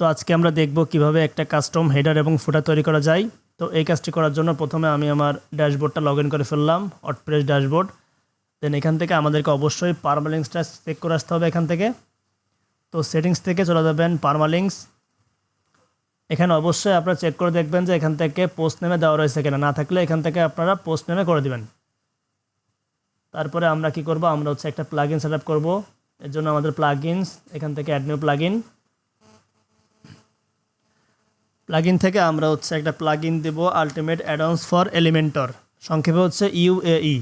তো আজকে আমরা দেখব কীভাবে একটা কাস্টম হেডার এবং ফুটার তৈরি করা যায়। তো এই কাজটি করার জন্য প্রথমে আমি আমার ড্যাশবোর্ডটা লগ ইন করে ফেললাম অটপ্রেস ড্যাশবোর্ড। দেন এখান থেকে আমাদেরকে অবশ্যই পারমালিংসটা চেক করে আসতে হবে এখান থেকে। তো সেটিংস থেকে চলে যাবেন পারমালিংস এখানে অবশ্যই আপনারা চেক করে দেখবেন যে এখান থেকে পোস্ট নেমে দেওয়া রয়েছে কিনা। না থাকলে এখান থেকে আপনারা পোস্ট নেমে করে দিবেন। তারপরে আমরা কি করব? আমরা হচ্ছে একটা প্লাগ ইন সেট আপ করব। এর জন্য আমাদের প্লাগ এখান থেকে অ্যাড নিউ প্লাগ প্লাগইন থেকে আমরা হচ্ছে একটা প্লাগইন দেব আলটিমেট অ্যাডন্স ফর এলিমেন্টর সংক্ষেপে হচ্ছে ইউএই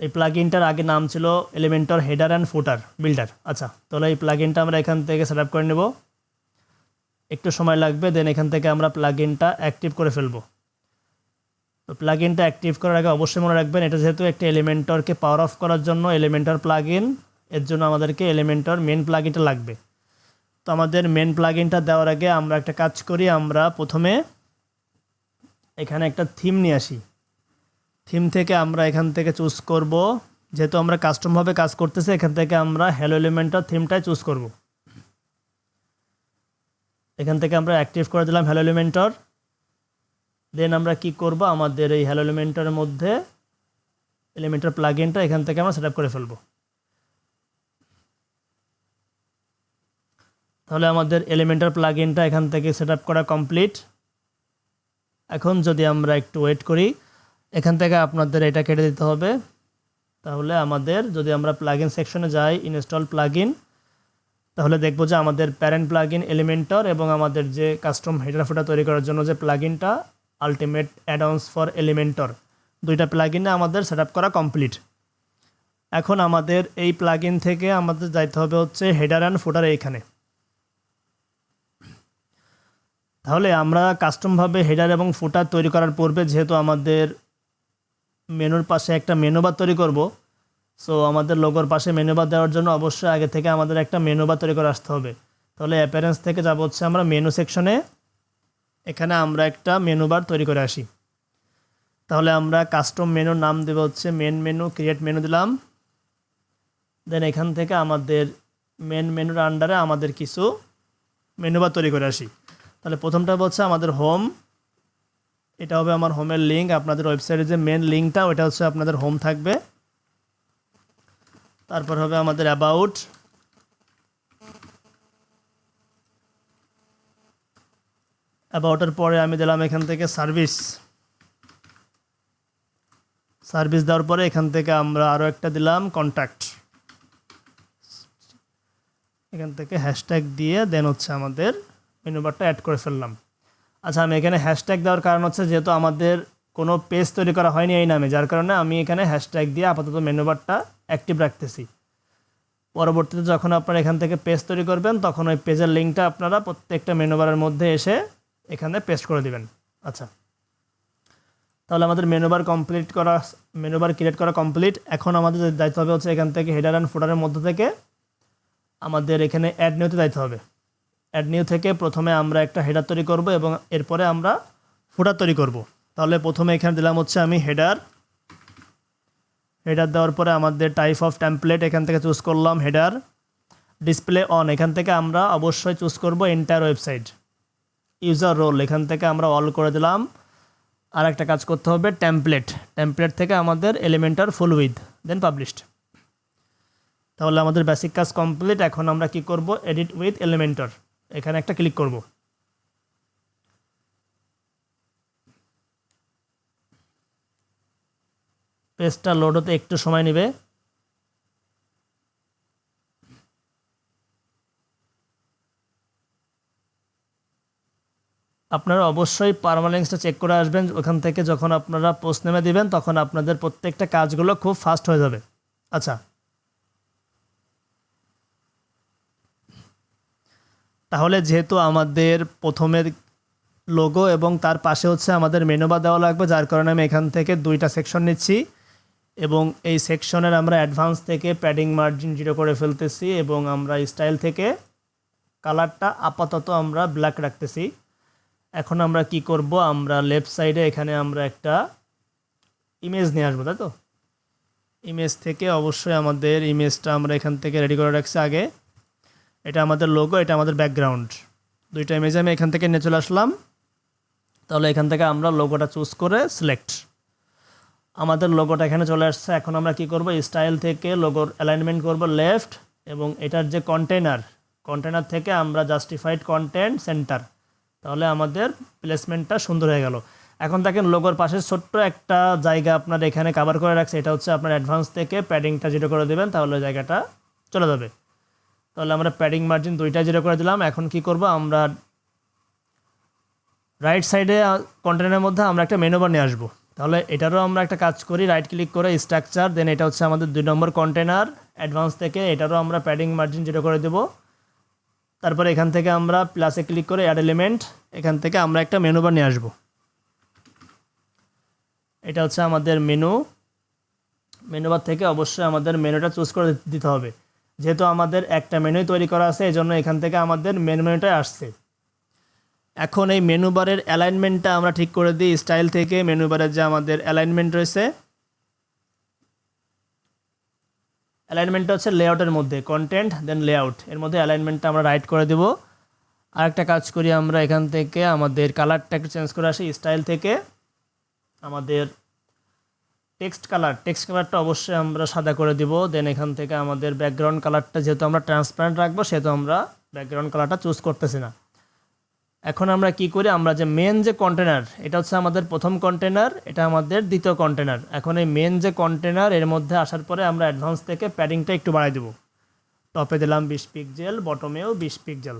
এই প্লাগইনটার আগে নাম ছিল Elementor header and footer builder আচ্ছা তাহলে এই প্লাগইনটা আমরা এখান থেকে সেট করে নেব। একটু সময় লাগবে দেন এখান থেকে আমরা প্লাগইনটা অ্যাক্টিভ করে ফেলব। তো প্লাগইনটা অ্যাক্টিভ করার আগে অবশ্যই মনে রাখবেন, এটা যেহেতু একটা এলিমেন্টরকে পাওয়ার অফ করার জন্য এলিমেন্টর প্লাগইন এর জন্য আমাদেরকে এলিমেন্টর মেন প্লাগইনটা লাগবে। তো আমাদের মেন প্লাগইনটা দেওয়ার আগে আমরা একটা কাজ করি, আমরা প্রথমে এখানে একটা থিম নিয়ে আসি। থিম থেকে আমরা এখান থেকে চুজ করব। যেহেতু আমরা কাস্টমভাবে কাজ করতেছি, এখান থেকে আমরা হ্যালো এলিমেন্টার থিমটাই চুজ করব। এখান থেকে আমরা অ্যাক্টিভ করে দিলাম হ্যালো এলিমেন্টর দেন আমরা কি করব? আমাদের এই হ্যালো এলিমেন্টারের মধ্যে এলিমেন্টার প্লাগইনটা এখান থেকে আমরা সেট করে ফেলব। তাহলে আমাদের এলিমেন্টার প্লাগইনটা এখান থেকে সেট করা কমপ্লিট এখন যদি আমরা একটু ওয়েট করি, এখান থেকে আপনাদের এটা কেটে দিতে হবে। তাহলে আমাদের যদি আমরা প্লাগইন সেকশনে যাই ইনস্টল প্লাগইন তাহলে দেখব যে আমাদের প্যারেন্ট প্লাগইন এলিমেন্টর এবং আমাদের যে কাস্টম হেডার ফুটা তৈরি করার জন্য যে প্লাগইনটা আলটিমেট অ্যাডন্স ফর এলিমেন্টর দুইটা প্লাগইনে আমাদের সেট করা কমপ্লিট এখন আমাদের এই প্লাগইন থেকে আমাদের যাইতে হবে হচ্ছে হেডার অ্যান্ড ফুটার এইখানে। তাহলে আমরা কাস্টমভাবে হেডার এবং ফুটার তৈরি করার পূর্বে যেহেতু আমাদের মেনুর পাশে একটা মেনু বার তৈরি করব সো আমাদের লোগোর পাশে মেনু বার দেওয়ার জন্য অবশ্যই আগে থেকে আমাদের একটা মেনু বার তৈরি করে আসতে হবে। তাহলে অ্যাপারেন্স থেকে যাব হচ্ছে আমরা মেনু সেকশনে এখানে আমরা একটা মেনু বার তৈরি করে আসি। তাহলে আমরা কাস্টম মেনুর নাম দেব হচ্ছে মেন মেনু ক্রিয়েট মেনু দিলাম। দেন এখান থেকে আমাদের মেন মেনুর আন্ডারে আমাদের কিছু মেনু বার তৈরি করে আসি। তাহলে প্রথমটা হচ্ছে আমাদের হোম এটা হবে আমার হোমের লিঙ্ক আপনাদের ওয়েবসাইটে যে মেন লিঙ্কটা ওটা হচ্ছে আপনাদের হোম থাকবে। তারপর হবে আমাদের অ্যাবাউট অ্যাবাউটের পরে আমি দিলাম এখান থেকে সার্ভিস সার্ভিস দেওয়ার পরে এখান থেকে আমরা আরও একটা দিলাম কন্ট্যাক্ট এখান থেকে হ্যাশট্যাগ দিয়ে দেন হচ্ছে আমাদের মেনু বারটা অ্যাড করে ফেললাম। আচ্ছা আমি এখানে হ্যাশট্যাগ দেওয়ার কারণ হচ্ছে যেহেতু আমাদের কোনো পেজ তৈরি করা হয়নি এই নামে, যার কারণে আমি এখানে হ্যাশট্যাগ দিয়ে আপাতত মেনু বারটা অ্যাক্টিভ রাখতেছি। পরবর্তীতে যখন আপনারা এখান থেকে পেজ তৈরি করবেন, তখন ওই পেজের লিঙ্কটা আপনারা প্রত্যেকটা মেনু বারের মধ্যে এসে এখানে পেস্ট করে দিবেন। আচ্ছা। তাহলে আমাদের মেনু বার কমপ্লিট করা, মেনু বার ক্রিয়েট করা কমপ্লিট এখন আমাদের দায়িত্ব হবে হচ্ছে এখান থেকে হেডার অ্যান্ড ফুটারের মধ্যে থেকে আমাদের এখানে অ্যাড নিউতে দায়িত্ব হবে। অ্যাড নিউ থেকে প্রথমে আমরা একটা হেডার তৈরি করব এবং এরপরে আমরা ফুটার তৈরি করব। তাহলে প্রথমে এখানে দিলাম হচ্ছে আমি হেডার হেডার দেওয়ার পরে আমাদের টাইপ অফ ট্যাম্পলেট এখান থেকে চুজ করলাম হেডার ডিসপ্লে অন এখান থেকে আমরা অবশ্যই চুজ করব এন্টায়ার ওয়েবসাইট ইউজার রোল এখান থেকে আমরা অল করে দিলাম। আর একটা কাজ করতে হবে ট্যাম্পলেট ট্যাম্পলেট থেকে আমাদের Elementor full width then published তাহলে আমাদের বেসিক কাজ কমপ্লিট এখন আমরা কি করব? এডিট উইথ এলিমেন্টার এখানে একটা ক্লিক করব। পেজটা লোড হতে একটু সময় নেবে। আপনারা অবশ্যই পারমানেন্সটা চেক করে আসবেন। ওখান থেকে যখন আপনারা পোস্ট নেমে দিবেন, তখন আপনাদের প্রত্যেকটা কাজগুলো খুব ফাস্ট হয়ে যাবে। আচ্ছা। তাহলে যেহেতু আমাদের প্রথমের লোগো এবং তার পাশে হচ্ছে আমাদের মেনুবা দেওয়া লাগবে, যার কারণে আমি এখান থেকে দুইটা সেকশন নিচ্ছি এবং এই সেকশনের আমরা অ্যাডভান্স থেকে প্যাডিং মার্জিন জিরো করে ফেলতেছি এবং আমরা স্টাইল থেকে কালারটা আপাতত আমরা ব্ল্যাক রাখতেছি। এখন আমরা কি করব? আমরা লেফট সাইডে এখানে আমরা একটা ইমেজ নিয়ে আসব, তাই তো? ইমেজ থেকে অবশ্যই আমাদের ইমেজটা আমরা এখান থেকে রেডি করে রাখছি আগে। এটা আমাদের লোগো এটা আমাদের ব্যাকগ্রাউন্ড দুইটা ইমেজ আমি এখান থেকে নিয়ে চলে আসলাম। তাহলে এখান থেকে আমরা লোগোটা চুজ করে সিলেক্ট আমাদের লোগোটা এখানে চলে আসছে। এখন আমরা কি করব? স্টাইল থেকে লোগোর অ্যালাইনমেন্ট করব লেফট এবং এটার যে কন্টেনার কন্টেনার থেকে আমরা জাস্টিফাইড কন্টেন্ট সেন্টার তাহলে আমাদের প্লেসমেন্টটা সুন্দর হয়ে গেল। এখন দেখেন লোগোর পাশে ছোট্ট একটা জায়গা আপনার এখানে কাভার করে রাখছে। এটা হচ্ছে আপনার অ্যাডভান্স থেকে প্যাডিংটা জিরো করে দেবেন, তাহলে জায়গাটা চলে যাবে। তাহলে আমরা প্যাডিং মার্জিন দুইটা জিরো করে দিলাম। এখন কি করব? আমরা রাইট সাইডে কন্টেনারের মধ্যে আমরা একটা মেনু বার নিয়ে আসব। তাহলে এটারও আমরা একটা কাজ করি রাইট ক্লিক করে স্ট্রাকচার দেন এটা হচ্ছে আমাদের দুই নম্বর কন্টেনার অ্যাডভান্স থেকে এটারও আমরা প্যাডিং মার্জিন জিরো করে দেবো। তারপরে এখান থেকে আমরা প্লাসে ক্লিক করে অ্যাড এলিমেন্ট এখান থেকে আমরা একটা মেনু বার নিয়ে আসব। এটা হচ্ছে আমাদের মেনু মেনু বার থেকে অবশ্যই আমাদের মেনুটা চুজ করে দিতে হবে। যেহেতু আমাদের একটা মেনুই তৈরি করা আছে এই জন্য এখান থেকে আমাদের মেনু মেনুটাই আসছে। এখন এই মেনু বারের অ্যালাইনমেন্টটা আমরা ঠিক করে দিই স্টাইল থেকে। মেনু বারের যে আমাদের অ্যালাইনমেন্ট রয়েছে অ্যালাইনমেন্টটা হচ্ছে লেআউটের মধ্যে কন্টেন্ট দেন লেআউট এর মধ্যে অ্যালাইনমেন্টটা আমরা রাইট করে দেবো। আরেকটা কাজ করি আমরা এখান থেকে আমাদের কালারটা একটু চেঞ্জ করে আসি স্টাইল থেকে আমাদের টেক্সট কালার, টেক্সট কালারটা অবশ্যই আমরা সাদা করে দিব। দেন এখান থেকে আমাদের ব্যাকগ্রাউন্ড কালারটা যেহেতু আমরা ট্রান্সপারেন্ট রাখব, সেহেতু আমরা ব্যাকগ্রাউন্ড কালারটা চুজ করতেছি না। এখন আমরা কি করি? আমরা যে মেন যে কন্টেনার এটা হচ্ছে আমাদের প্রথম কন্টেনার এটা আমাদের দ্বিতীয় কন্টেনার এখন এই মেন যে কন্টেনার এর মধ্যে আসার পরে আমরা অ্যাডভান্স থেকে প্যাডিংটা একটু বাড়াই দেবো। টপে দিলাম বিশ পিকজেল বটমেও বিশ পিকজেল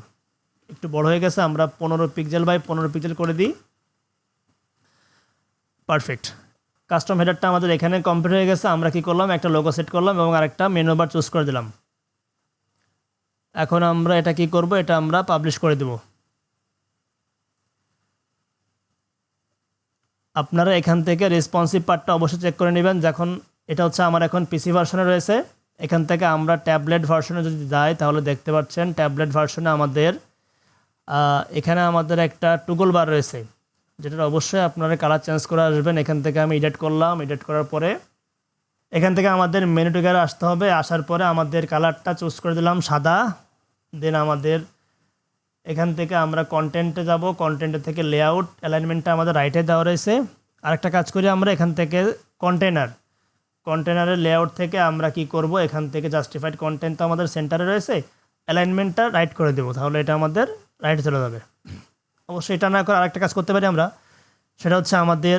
একটু বড় হয়ে গেছে, আমরা পনেরো পিকজেল বাই পনেরো পিকজেল করে দিই। পারফেক্ট কাস্টম হেডারটা আমাদের এখানে কমপ্লিট হয়ে গেছে। আমরা কি করলাম? একটা লোগো সেট করলাম এবং আরেকটা মেনু বার চুজ করে দিলাম। এখন আমরা এটা কি করব? এটা আমরা পাবলিশ করে দেব। আপনারা এখান থেকে রেসপন্সিভ পার্টটা অবশ্যই চেক করে নেবেন। যখন এটা হচ্ছে আমার এখন পিসি ভার্সনে রয়েছে, এখান থেকে আমরা ট্যাবলেট ভার্সনে যদি যাই, তাহলে দেখতে পাচ্ছেন ট্যাবলেট ভার্সনে আমাদের এখানে আমাদের একটা টুগল বার রয়েছে। যেটার অবশ্যই আপনারা কালার চেঞ্জ করে আসবেন। এখান থেকে আমি এডিট করলাম। এডিট করার পরে এখান থেকে আমাদের মেনু টুগারে আসতে হবে। আসার পরে আমাদের কালারটা চুজ করে দিলাম সাদা। দেন আমাদের এখান থেকে আমরা কন্টেন্টে যাব। কন্টেন্টের থেকে লেআউট অ্যালাইনমেন্টটা আমাদের রাইটে দেওয়া রয়েছে। আরেকটা কাজ করি আমরা এখান থেকে কন্টেনার কন্টেনারের লেআউট থেকে আমরা কি করব? এখান থেকে জাস্টিফাইড কন্টেন্ট তো আমাদের সেন্টারে রয়েছে। অ্যালাইনমেন্টটা রাইট করে দেবো। তাহলে এটা আমাদের রাইট চলে যাবে। অবশ্যই এটা না করে আরেকটা কাজ করতে পারি আমরা। সেটা হচ্ছে আমাদের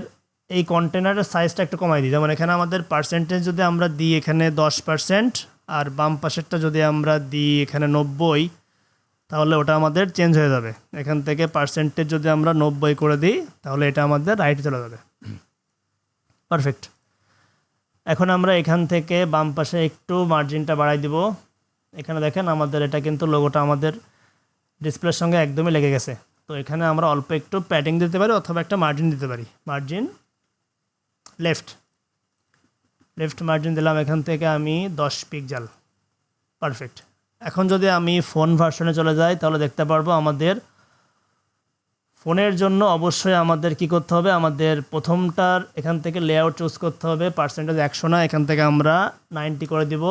এই কন্টেনারের সাইজটা একটু কমাই দিই। যেমন এখানে আমাদের পার্সেন্টেজ যদি আমরা দিই এখানে দশ পার্সেন্ট আর বাম পাশেরটা যদি আমরা দিই এখানে নব্বই, তাহলে ওটা আমাদের চেঞ্জ হয়ে যাবে। এখান থেকে পার্সেন্টেজ যদি আমরা নব্বই করে দিই, তাহলে এটা আমাদের রাইটে চলে যাবে। পারফেক্ট এখন আমরা এখান থেকে বাম পাশে একটু মার্জিনটা বাড়াই দিব। এখানে দেখেন আমাদের এটা কিন্তু লোগোটা আমাদের ডিসপ্লের সঙ্গে একদমই লেগে গেছে। তো এখানে আমরা অল্প একটু প্যাডিং দিতে পারি অথবা একটা মার্জিন দিতে পারি। মার্জিন লেফট লেফট মার্জিন দিলাম, এখান থেকে আমি দশ পিকজাল পারফেক্ট এখন যদি আমি ফোন ভার্সনে চলে যাই, তাহলে দেখতে পারব আমাদের ফোনের জন্য অবশ্যই আমাদের কি করতে হবে? আমাদের প্রথমটার এখান থেকে লেআউট চুজ করতে হবে। পার্সেন্টেজ একশো না, এখান থেকে আমরা নাইনটি করে দিব।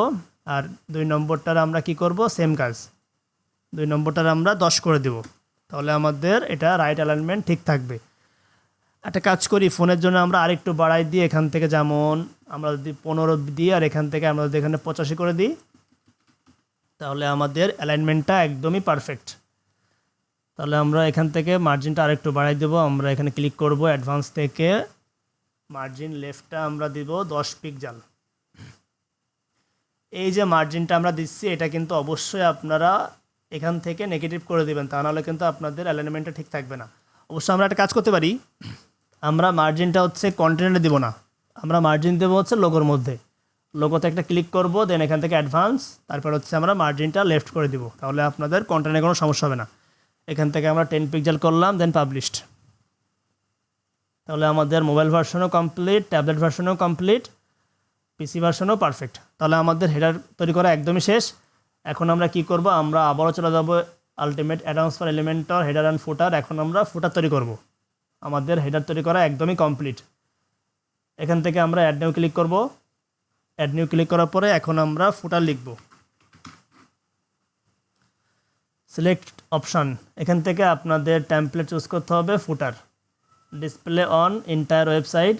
আর দুই নম্বরটার আমরা কি করব? সেম কাজ। দুই নম্বরটার আমরা দশ করে দিব। তাহলে আমাদের এটা রাইট অ্যালাইনমেন্ট ঠিক থাকবে। একটা কাজ করি, ফোনের জন্য আমরা আরেকটু বাড়াই দিই, এখান থেকে যেমন আমরা যদি পনেরো দিই আর এখান থেকে আমরা যদি এখানে পঁচাশি করে দিই, তাহলে আমাদের অ্যালাইনমেন্টটা একদমই পারফেক্ট তাহলে আমরা এখান থেকে মার্জিনটা আরেকটু বাড়াই দেবো, আমরা এখানে ক্লিক করব অ্যাডভান্স থেকে মার্জিন লেফটটা আমরা দিব দশ পিকজাল এই যে মার্জিনটা আমরা দিচ্ছি, এটা কিন্তু অবশ্যই আপনারা এখান থেকে নেগেটিভ করে দেবেন, তা নাহলে কিন্তু আপনাদের অ্যালাইনমেন্টটা ঠিক থাকবে না। অবশ্য আমরা একটা কাজ করতে পারি, আমরা মার্জিনটা হচ্ছে কন্টেন্টে দেবো না, আমরা মার্জিন দেবো হচ্ছে লোগোর মধ্যে। লোগোতে একটা ক্লিক করব দেন এখান থেকে অ্যাডভান্স তারপর হচ্ছে আমরা মার্জিনটা লেফট করে দিব, তাহলে আপনাদের কন্টেন্টে কোনো সমস্যা হবে না। এখান থেকে আমরা টেন পিক্সেল করলাম দেন পাবলিশড তাহলে আমাদের মোবাইল ভার্সনও কমপ্লিট ট্যাবলেট ভার্সনও কমপ্লিট পিসি ভার্সনও পারফেক্ট তাহলে আমাদের হেডার তৈরি করা একদমই শেষ। এখন আমরা কি করব? আমরা আবারও চলে যাব ultimate advance for Elementor header and footer এখন আমরা ফুটার তৈরি করব। আমাদের হেডার তৈরি করা একদমই কমপ্লিট এখান থেকে আমরা অ্যাড নিউ ক্লিক করব। অ্যাড নিউ ক্লিক করার পরে এখন আমরা ফুটার লিখব। সিলেক্ট অপশান এখান থেকে আপনাদের টেমপ্লেট চুজ করতে হবে footer display on entire website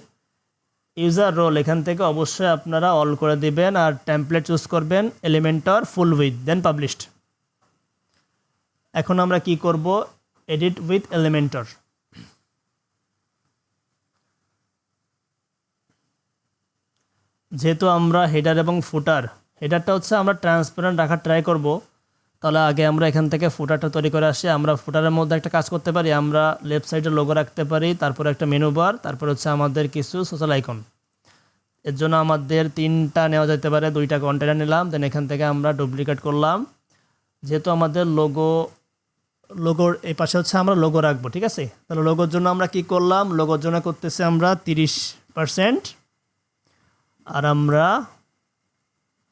user role, এখান থেকে অবশ্যই আপনারা অল করে দিবেন আর টেমপ্লেট চুজ করবেন Elementor full width then published এখন আমরা কি করব? এডিট উইথ এলিমেন্টর যেহেতু আমরা হেডার এবং ফুটার হেডারটা হচ্ছে আমরা ট্রান্সপারেন্ট রাখার ট্রাই করব। তাহলে আগে আমরা এখান থেকে ফুটারটা তৈরি করে আসি। আমরা ফুটারের মধ্যে একটা কাজ করতে পারি, আমরা লেফট সাইডে লোগো রাখতে পারি, তারপর একটা মেনু বার তারপর হচ্ছে আমাদের কিছু সোশ্যাল আইকন এর জন্য আমাদের তিনটা নেওয়া যেতে পারে, দুইটা কন্টেনার নিলাম দেন এখান থেকে আমরা ডুপ্লিকেট করলাম। যেহেতু আমাদের লোগো লোগোর এই পাশে হচ্ছে আমরা লোগো রাখব, ঠিক আছে? তাহলে লোগোর জন্য আমরা কি করলাম? লোগোর জন্য করতেছি আমরা তিরিশ পারসেন্ট আর আমরা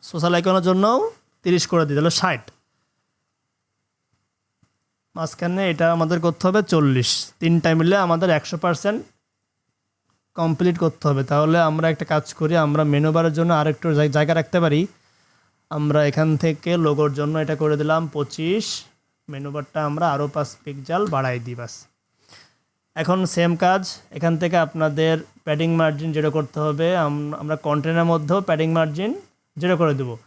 সোশ্যাল আইকনের জন্যও তিরিশ করে দিই, তাহলে ষাট। মাঝখানে এটা আমাদের করতে হবে চল্লিশ। তিনটা মিলে আমাদের একশো পার্সেন্ট কমপ্লিট করতে হবে। তাহলে আমরা একটা কাজ করি, আমরা মেনু বারের জন্য আরেকটু জায়- জায়গা রাখতে পারি। আমরা এখান থেকে লোগোর জন্য এটা করে দিলাম পঁচিশ। মেনু বারটা আমরা আরও পাঁচ পিকজাল বাড়াই দিই বাস এখন সেম কাজ, এখান থেকে আপনাদের প্যাডিং মার্জিন জিরো করতে হবে আমরা কন্টেনের মধ্যেও প্যাডিং মার্জিন যেটা করে দেবো।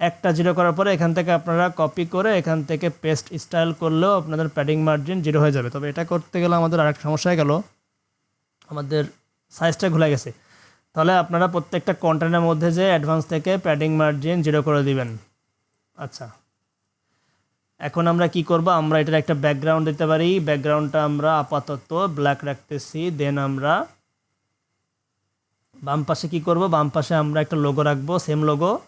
একটা জিরো করার পরে এখান থেকে আপনারা কপি করে এখান থেকে পেস্ট স্টাইল করলেও আপনাদের প্যাডিং মার্জিন জিরো হয়ে যাবে। তবে এটা করতে গেলে আমাদের আরেকটা সমস্যা হয়ে গেল। আমাদের সাইজটা ঘুরে গেছে। তাহলে আপনারা প্রত্যেকটা কন্টেন্টের মধ্যে যে অ্যাডভান্স থেকে প্যাডিং মার্জিন জিরো করে দিবেন। আচ্ছা। এখন আমরা কি করব? আমরা এটার একটা ব্যাকগ্রাউন্ড দিতে পারি। ব্যাকগ্রাউন্ডটা আমরা আপাতত ব্ল্যাক রাখতেছি। দেন আমরা বাম পাশে কি করব? বাম পাশে আমরা একটা লোগো রাখব সেম লোগো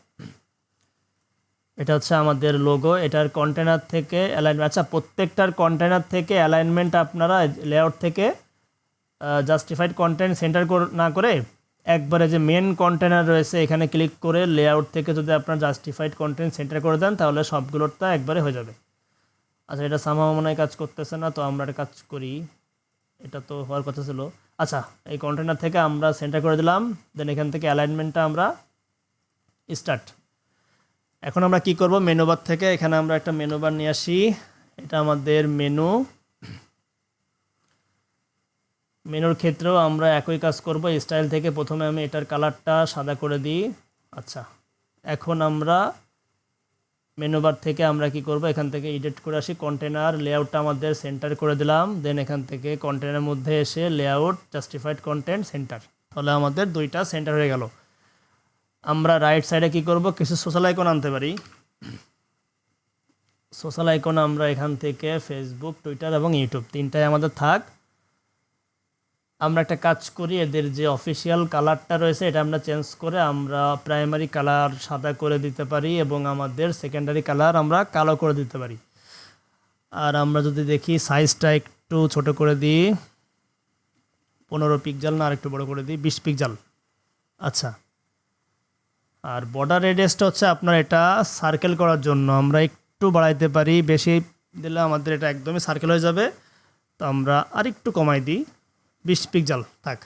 এটা হচ্ছে আমাদের লোগো এটার কন্টেনার থেকে অ্যালাইনমেন্ট আচ্ছা প্রত্যেকটার কন্টেনার থেকে অ্যালাইনমেন্ট আপনারা লেআউট থেকে জাস্টিফাইড কন্টেন্ট সেন্টার না করে একবারে যে মেন কন্টেনার রয়েছে, এখানে ক্লিক করে লেআউট থেকে যদি আপনার জাস্টিফাইড কন্টেন্ট সেন্টার করে দেন, তাহলে সবগুলোরটা একবারে হয়ে যাবে। আচ্ছা এটা সম্ভাবনায় কাজ করতেছে না, তো আমরা একটা কাজ করি। এটা তো হওয়ার কথা ছিল। আচ্ছা এই কন্টেনার থেকে আমরা সেন্টার করে দিলাম দেন এখান থেকে অ্যালাইনমেন্টটা আমরা স্টার্ট এখন আমরা কি করব? মেনু বার থেকে এখানে আমরা একটা মেনুবার নিয়ে আসি। এটা আমাদের মেনু। মেনুর ক্ষেত্রেও আমরা একই কাজ করব। স্টাইল থেকে প্রথমে আমি এটার কালারটা সাদা করে দিই। আচ্ছা এখন আমরা মেনুবার থেকে আমরা কি করব? এখান থেকে এডিট করে আসি। কন্টেনার লেআউটটা আমাদের সেন্টার করে দিলাম। দেন এখান থেকে কন্টেনারের মধ্যে এসে লেআউট জাস্টিফাইড কন্টেন্ট সেন্টার তাহলে আমাদের দুইটা সেন্টার হয়ে গেল। আমরা রাইট সাইডে কি করব? কিছু সোশ্যাল আইকন আনতে পারি। সোশ্যাল আইকন আমরা এখান থেকে ফেসবুক টুইটার এবং ইউটিউব তিনটাই আমাদের থাক। আমরা একটা কাজ করি, এদের যে অফিসিয়াল কালারটা রয়েছে, এটা আমরা চেঞ্জ করে আমরা প্রাইমারি কালার সাদা করে দিতে পারি এবং আমাদের সেকেন্ডারি কালার আমরা কালো করে দিতে পারি। আর আমরা যদি দেখি সাইজটা একটু ছোট করে দিই, পনেরো পিকজাল না আর একটু বড় করে দিই, বিশ পিকজাল আচ্ছা। আর বর্ডার রেডিয়াসটা হচ্ছে আপনার এটা সার্কেল করার জন্য। আমরা একটু বাড়াইতে পারি, বেশি দিলে আমাদের এটা একদমই সার্কেল হয়ে যাবে। তো আমরা আর একটু কমাই দিই। বিশ পিকজাল থাক।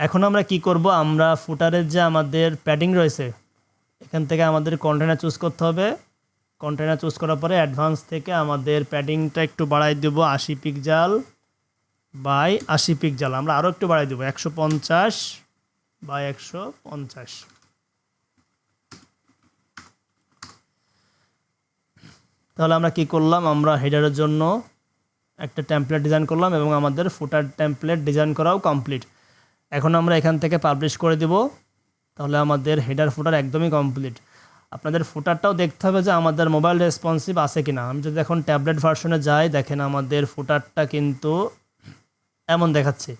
এখন আমরা কি করব? আমরা ফুটারের যে আমাদের প্যাডিং রয়েছে, এখান থেকে আমাদের কন্টেনার চুজ করতে হবে। কন্টেনার চুজ করার পরে অ্যাডভান্স থেকে আমাদের প্যাডিংটা একটু বাড়াই দেব আশি পিকজাল বাই আশি পিকজাল আমরা আরও একটু বাড়াই দেবো, একশো পঞ্চাশ বাই একশো পঞ্চাশ। তাহলে আমরা কি করলাম? আমরা হেডারের জন্য একটা টেমপ্লেট ডিজাইন করলাম এবং আমাদের ফুটার টেমপ্লেট ডিজাইন করাও কমপ্লিট এখন আমরা এখান থেকে পাবলিশ করে দিব। তাহলে আমাদের হেডার ফুটার একদমই কমপ্লিট আপনাদের ফুটারটাও দেখতে হবে যে আমাদের মোবাইল রেসপন্সিভ আছে কিনা। আমি যদি এখন ট্যাবলেট ভার্সনে যাই, দেখেন আমাদের ফুটারটা কিন্তু এমন দেখাচ্ছে।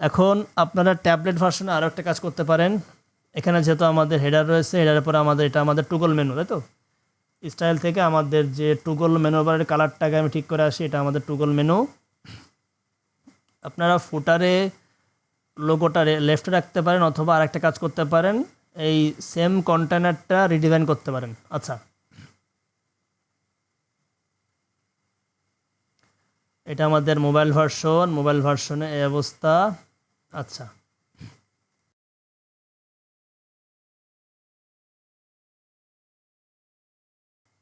এখন আপনারা ট্যাবলেট ভার্সনে আরও একটা কাজ করতে পারেন। এখানে যেহেতু আমাদের হেডার রয়েছে হেডারের পরে আমাদের এটা আমাদের টুগল মেনু তাই তো? স্টাইল থেকে আমাদের যে টুগল মেনু বারের কালারটাকে আমি ঠিক করে আসি, এটা আমাদের টুগল মেনু আপনারা ফুটারে লোগোটা লেফটে রাখতে পারেন অথবা আরেকটা কাজ করতে পারেন। এই সেম কন্টেনারটা রিডিজাইন করতে পারেন। আচ্ছা। এটা আমাদের মোবাইল ভার্সন মোবাইল ভার্সনে এই অবস্থা। আচ্ছা।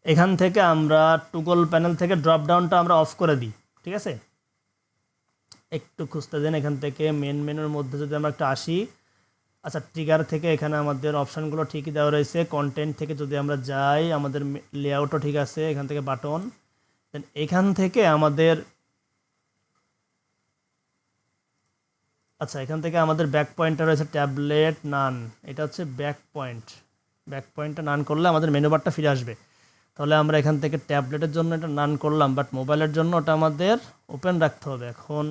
এখান থেকে আমরা টুগল প্যানেল থেকে ড্রপ ডাউনটা আমরা অফ করে দিই, ঠিক আছে? একটু খুঁজতে দেন এখান থেকে মেন মেনুর মধ্যে যদি আমরা একটু আসি। আচ্ছা ট্রিগার থেকে এখানে আমাদের অপশানগুলো ঠিকই দেওয়া রয়েছে। কন্টেন্ট থেকে যদি আমরা যাই, আমাদের লেআউটও ঠিক আছে, এখান থেকে বাটন দেন এখান থেকে আমাদের আচ্ছা এখান থেকে আমাদের ব্যাক পয়েন্টটা রয়েছে ট্যাবলেট নান এটা হচ্ছে ব্যাক পয়েন্ট ব্যাক পয়েন্টটা নান করলে আমাদের মেনু বারটা ফিরে আসবে। তাহলে আমরা এখান থেকে ট্যাবলেটের জন্য এটা নান করলাম বাট মোবাইলের জন্য ওটা আমাদের ওপেন রাখতে হবে। এখন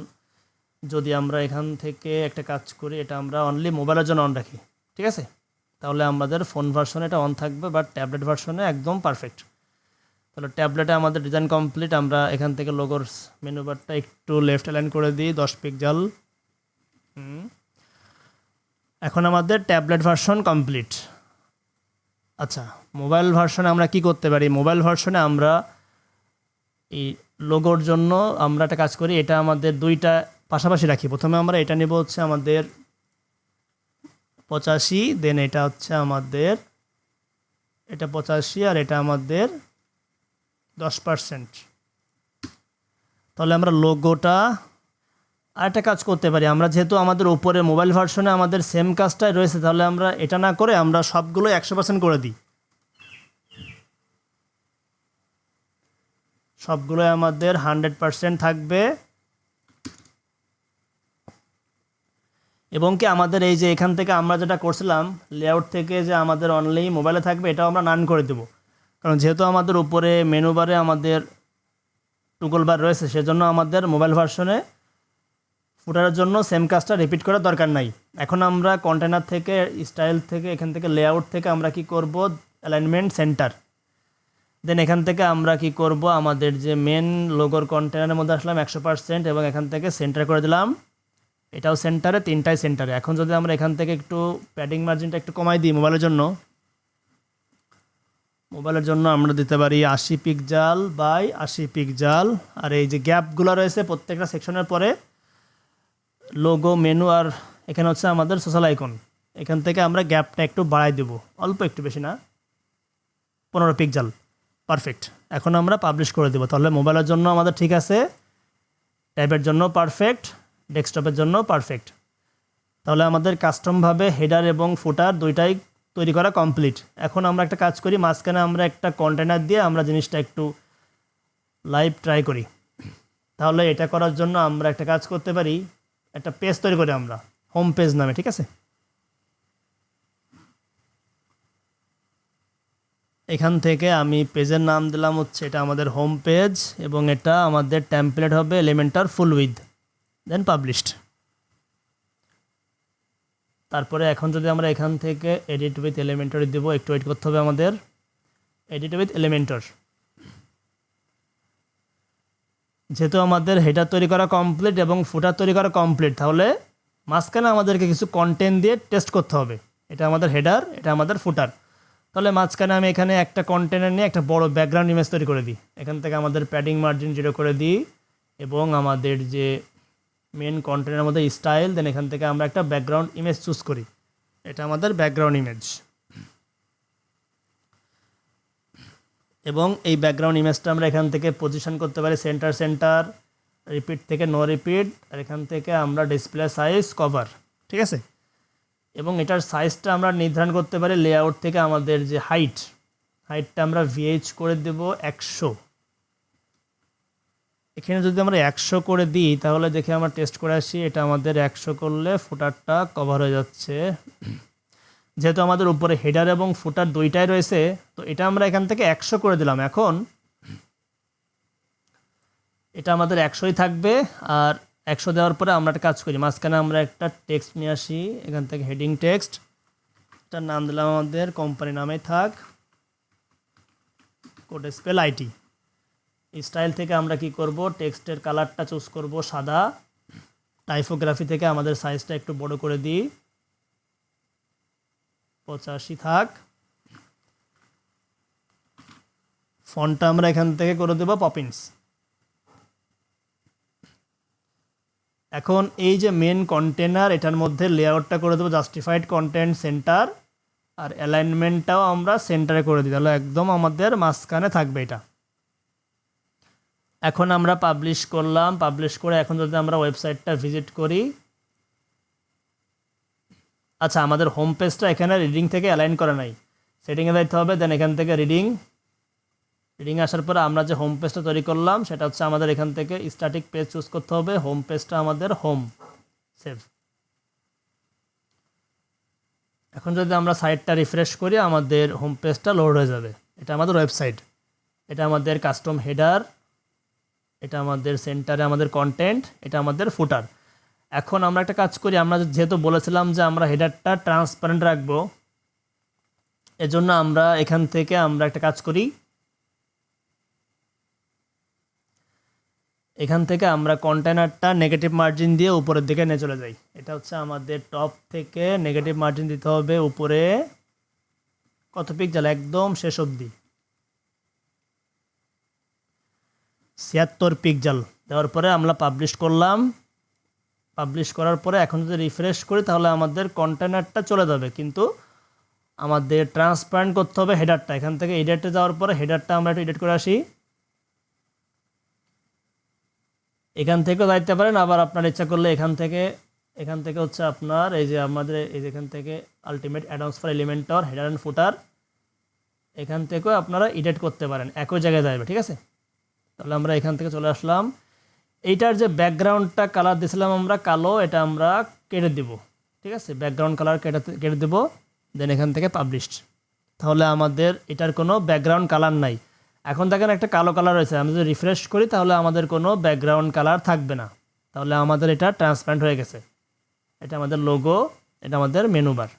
যদি আমরা এখান থেকে একটা কাজ করি, এটা আমরা অনলি মোবাইলের জন্য অন রাখি, ঠিক আছে? তাহলে আমাদের ফোন ভার্সনে এটা অন থাকবে বাট ট্যাবলেট ভার্সনে একদম পারফেক্ট তাহলে ট্যাবলেটে আমাদের ডিজাইন কমপ্লিট আমরা এখান থেকে লোগোর মেনু বারটা একটু লেফট অ্যালাইন করে দিই, দশ পিকজাল হুম এখন আমাদের ট্যাবলেট ভার্সন কমপ্লিট। আচ্ছা মোবাইল ভার্সনে আমরা কি করতে পারি? মোবাইল ভার্সনে আমরা এই লোগোর জন্য আমরা একটা কাজ করি, এটা আমাদের দুইটা পাশাপাশি রাখি। প্রথমে আমরা এটা নেব হচ্ছে আমাদের পঁচাশি দেন এটা হচ্ছে আমাদের, এটা পঁচাশি আর এটা আমাদের দশ পার্সেন্ট তাহলে আমরা লোগোটা আরেকটা কাজ করতে পারি। আমরা যেহেতু আমাদের উপরে মোবাইল ভার্সনে আমাদের সেম কাজটাই রয়েছে, তাহলে আমরা এটা না করে আমরা সবগুলো একশো পার্সেন্ট করে দিই। সবগুলো আমাদের হান্ড্রেড পার্সেন্ট থাকবে। এবং কি আমাদের এই যে এখান থেকে আমরা যেটা করছিলাম লেআউট থেকে যে আমাদের অনলি মোবাইলে থাকবে, এটাও আমরা নান করে দেবো। কারণ যেহেতু আমাদের উপরে মেনু বারে আমাদের টুগল বার রয়েছে, সেজন্য আমাদের মোবাইল ভার্সনে ফুটারের জন্য সেম কাজটা রিপিট করার দরকার নাই। এখন আমরা কন্টেনার থেকে স্টাইল থেকে, এখান থেকে লেআউট থেকে আমরা কি করব? অ্যালাইনমেন্ট সেন্টার দেন এখান থেকে আমরা কি করব? আমাদের যে মেন লোগোর কন্টেনারের মধ্যে আসলাম একশো পার্সেন্ট এবং এখান থেকে সেন্টার করে দিলাম। এটাও সেন্টারে তিনটাই সেন্টারে এখন যদি আমরা এখান থেকে একটু প্যাডিং মার্জিনটা একটু কমাই দিই মোবাইলের জন্য মোবাইলের জন্য আমরা দিতে পারি আশি পিক জাল বাই আশি পিক জাল আর এই যে গ্যাপগুলো রয়েছে প্রত্যেকটা সেকশনের পরে লোগো মেনু আর এখানে হচ্ছে আমাদের সোশ্যাল আইকন এখান থেকে আমরা গ্যাপটা একটু বাড়াই দেবো। অল্প একটু বেশি না, পনেরো পিকজাল পারফেক্ট এখন আমরা পাবলিশ করে দেবো। তাহলে মোবাইলের জন্য আমাদের ঠিক আছে। ট্যাবের জন্য পারফেক্ট ডেস্কটপের জন্য পারফেক্ট তাহলে আমাদের কাস্টমভাবে হেডার এবং ফুটার দুইটাই তৈরি করা কমপ্লিট এখন আমরা একটা কাজ করি, মাঝখানে আমরা একটা কন্টেনার দিয়ে আমরা জিনিসটা একটু লাইভ ট্রাই করি। তাহলে এটা করার জন্য আমরা একটা কাজ করতে পারি। একটা পেজ তৈরি করি আমরা হোম পেজ নামে, ঠিক আছে? এখান থেকে আমি পেজের নাম দিলাম হচ্ছে এটা আমাদের হোম পেজ এবং এটা আমাদের টেমপ্লেট হবে Elementor full width then published তারপরে এখন যদি আমরা এখান থেকে এডিট উইথ এলিমেন্টর দেবো, একটু ওয়েট করতে হবে আমাদের এডিট উইথ এলিমেন্টর যেহেতু আমাদের হেডার তৈরি করা কমপ্লিট এবং ফুটার তৈরি করা কমপ্লিট তাহলে মাঝখানে আমাদেরকে কিছু কন্টেন্ট দিয়ে টেস্ট করতে হবে। এটা আমাদের হেডার এটা আমাদের ফুটার তাহলে মাঝখানে আমি এখানে একটা কন্টেনার নিয়ে একটা বড় ব্যাকগ্রাউন্ড ইমেজ তৈরি করে দিই। এখান থেকে আমাদের প্যাডিং মার্জিন জিরো করে দিই এবং আমাদের যে মেন কন্টেন্টের মধ্যে স্টাইল দেন এখান থেকে আমরা একটা ব্যাকগ্রাউন্ড ইমেজ চুজ করি। এটা আমাদের ব্যাকগ্রাউন্ড ইমেজ এবং এই ব্যাকগ্রাউন্ড ইমেজটা আমরা এখান থেকে পজিশন করতে পারি সেন্টার সেন্টার রিপিট থেকে নো রিপিট আর এখান থেকে আমরা ডিসপ্লে সাইজ কভার ঠিক আছে? এবং এটার সাইজটা আমরা নির্ধারণ করতে পারি লেআউট থেকে আমাদের যে হাইট হাইটটা আমরা ভিএইচ করে দেব একশো। এখানে যদি আমরা একশো করে দিই, তাহলে দেখে আমরা টেস্ট করে আসি, এটা আমাদের একশো করলে ফুটারটা কভার হয়ে যাচ্ছে। যেহেতু আমাদের উপরে হেডার এবং ফুটার দুইটাই রয়েছে, তো এটা আমরা এখান থেকে একশো করে দিলাম। এখন এটা আমাদের একশোই থাকবে, আর একশো দেওয়ার পরে আমরা একটা কাজ করি। মাঝখানে আমরা একটা টেক্সট নিয়ে আসি, এখান থেকে হেডিং টেক্সট এটার নাম দিলাম আমাদের কোম্পানি নামে থাক কোড স্পেল আইটি স্টাইল থেকে আমরা কি করব? টেক্সটের কালারটা চুজ করব সাদা। টাইপোগ্রাফি থেকে আমাদের সাইজটা একটু বড় করে দিই। পঁচাশি থাক। ফন্টটা আমরা এখান থেকে করে দেবো পপিন্স। এখন এই যে মেন কন্টেনার এটার মধ্যে লেআউটটা করে দেবো জাস্টিফাইড কন্টেন্ট সেন্টার আর অ্যালাইনমেন্টটাও আমরা সেন্টারে করে দিই। তাহলে একদম আমাদের মাঝখানে থাকবে এটা। এখন আমরা পাবলিশ করলাম। পাবলিশ করে এখন যদি আমরা ওয়েবসাইটটা ভিজিট করি আচ্ছা আমাদের হোম পেজটা এখানে রিডিং থেকে অ্যালাইন করা নাই। সেটিংয়ে যাইতে হবে দেন এখান থেকে রিডিং রিডিং আসার পরে আমরা যে হোম পেজটা তৈরি করলাম, সেটা হচ্ছে আমাদের এখান থেকে স্ট্যাটিক পেজ চুজ করতে হবে হোম পেজটা আমাদের হোম সেভ এখন যদি আমরা সাইটটা রিফ্রেশ করি, আমাদের হোম পেজটা লোড হয়ে যাবে। এটা আমাদের ওয়েবসাইট এটা আমাদের কাস্টম হেডার এটা আমাদের সেন্টারে আমাদের কন্টেন্ট এটা আমাদের ফুটার এখন আমরা একটা কাজ করি, আমরা যেহেতু বলেছিলাম যে আমরা হেডারটা ট্রান্সপারেন্ট রাখব, এজন্য আমরা এখান থেকে আমরা একটা কাজ করি। এখান থেকে আমরা কন্টেনারটা নেগেটিভ মার্জিন দিয়ে উপরের দিকে নিয়ে চলে যাই। এটা হচ্ছে আমাদের টপ থেকে নেগেটিভ মার্জিন দিতে হবে উপরে কত পিক্সেল একদম শেষ অবধি। ছিয়াত্তর পিক্সেল দেওয়ার পরে আমরা পাবলিশ করলাম। পাবলিশ করার পরে এখন যদি রিফ্রেশ করি, তাহলে আমাদের কন্টেনারটা চলে যাবে। কিন্তু আমাদের ট্রান্সপারেন্ট করতে হবে হেডারটা এখান থেকে এডিটে যাওয়ার পরে হেডারটা আমরা একটু এডিট করে আসি। এখান থেকেও যাইতে পারেন, আবার আপনার ইচ্ছা করলে এখান থেকে এখান থেকে হচ্ছে আপনার এই যে আমাদের, এই যে এখান থেকে ultimate advance for Elementor header and footer এখান থেকেও আপনারা এডিট করতে পারেন। একই জায়গায় যাবে ঠিক আছে? তাহলে আমরা এখান থেকে চলে আসলাম। এইটার যে ব্যাকগ্রাউন্ডটা কালার দিয়েছিলাম আমরা কালো, এটা আমরা কেটে দিব। ঠিক আছে? ব্যাকগ্রাউন্ড কালার কেটে কেটে দেবো দেন এখান থেকে পাবলিশড তাহলে আমাদের এটার কোনো ব্যাকগ্রাউন্ড কালার নাই। এখন দেখেন একটা কালো কালার রয়েছে। আমি যদি রিফ্রেশ করি, তাহলে আমাদের কোনো ব্যাকগ্রাউন্ড কালার থাকবে না। তাহলে আমাদের এটা ট্রান্সপারেন্ট হয়ে গেছে। এটা আমাদের লোগো এটা আমাদের মেনু বার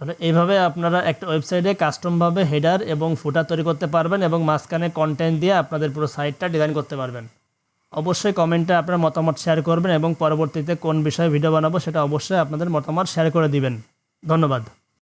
তাহলে এইভাবে আপনারা একটা ওয়েবসাইটে কাস্টমভাবে হেডার এবং ফুটার তৈরি করতে পারবেন এবং মাঝখানে কন্টেন্ট দিয়ে আপনাদের পুরো সাইটটা ডিজাইন করতে পারবেন। অবশ্যই কমেন্টে আপনার মতামত শেয়ার করবেন এবং পরবর্তীতে কোন বিষয়ে ভিডিও বানাবো সেটা অবশ্যই আপনাদের মতামত শেয়ার করে দিবেন। ধন্যবাদ।